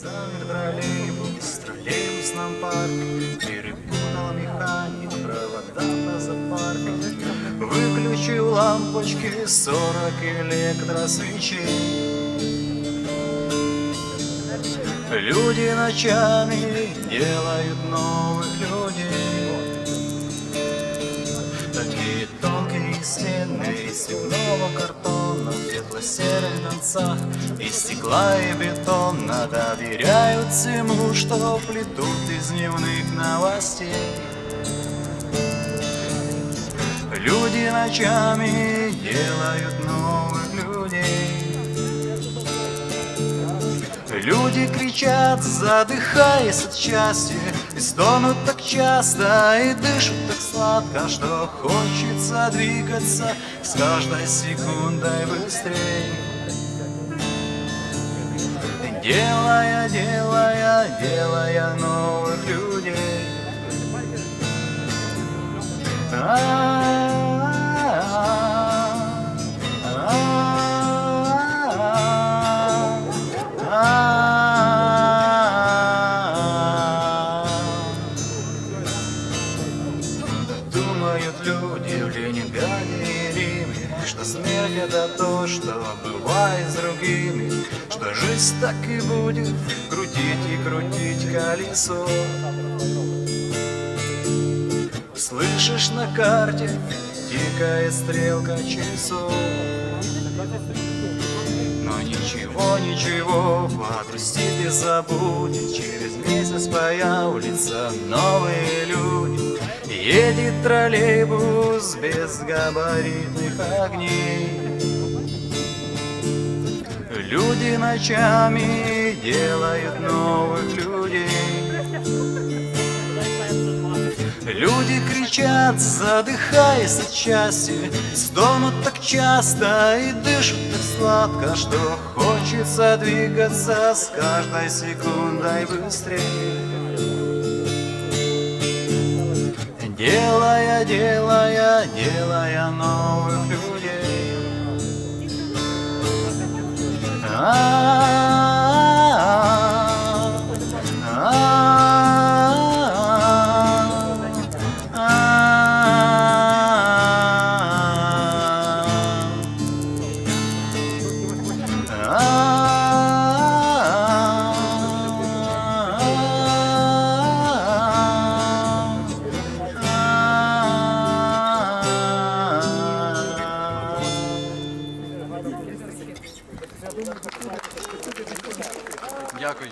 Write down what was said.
Замер троллейбус, троллейбус нам парк Перепутал механик провода по зоопарку Выключил лампочки, сорок электросвечей. Люди ночами делают новых людей. Такие тонкие стены из цветного картона В светло-серых донцах из стекла и бетона Доверяют всему, что плетут из дневных новостей. Люди ночами делают новых людей. Люди кричат, задыхаясь от счастья И стонут так часто, и дышат так сладко Что хочется двигаться с каждой секундой быстрее Делая, делая, делая новых людей. Думают люди в Ленинграде смерть это то, что бывает с другими Что жизнь так и будет крутить и крутить колесо. Слышишь на карте, тикает стрелка часов. Но ничего, ничего, погрустит и забудет Через месяц появятся новые люди Едет троллейбус без габаритных огней. Люди ночами делают новых людей. Люди кричат, задыхаясь от счастья Стонут так часто и дышат так сладко Что хочется двигаться с каждой секундой быстрее Делая, делая, делая новых людей Дякую.